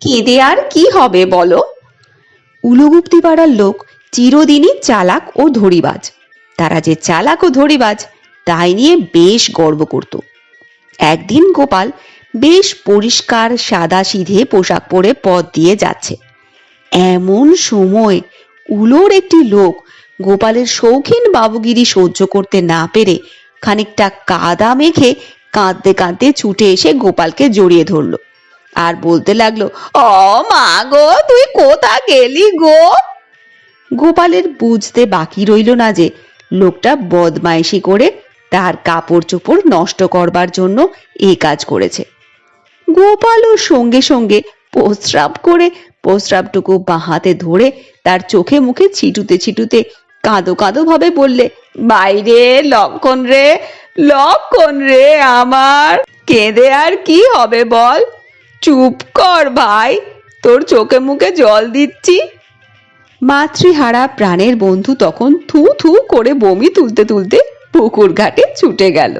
কেঁদে আর কি হবে বলো? উলুগুপ্তি পাড়ার লোক চিরদিনই চালাক ও ধরিবাজ তারা যে চালাক ও ধরিবাজ তাই নিয়ে বেশ গর্ব করত। একদিন গোপাল বেশ পরিষ্কার সাদা সিধে পোশাক পরে পথ দিয়ে যাচ্ছে। এমন সময় উলোর একটি লোক গোপালের শৌখিন বাবুগিরি সহ্য করতে না পেরে খানিকটা কাদা মেখে কাঁদতে কাঁদতে ছুটে এসে গোপালকে জড়িয়ে ধরলো। আর বলতে লাগল, ও মা গো, তুই কোথা গেলি গো? গোপালের বুঝতে বাকি রইল না যে লোকটা বদমাইশি করে তার কাপড় চোপড় নষ্ট করবার জন্য এই কাজ করেছে। গোপালও সঙ্গে সঙ্গে প্রস্রাব করে প্রস্রাবটুকু বাঁ হাতে ধরে তার চোখে মুখে ছিটুতে ছিটুতে কাঁদো কাঁদো ভাবে বললে, বাইরে, লক্ষণ রে লক্ষণ রে আমার, কেঁদে আর কি হবে বল? চুপ কর ভাই, তোর চোখে মুখে জল দিচ্ছি। মাতৃহারা প্রাণের বন্ধু তখন থু থু করে বমি তুলতে তুলতে পুকুর ঘাটে ছুটে গেল।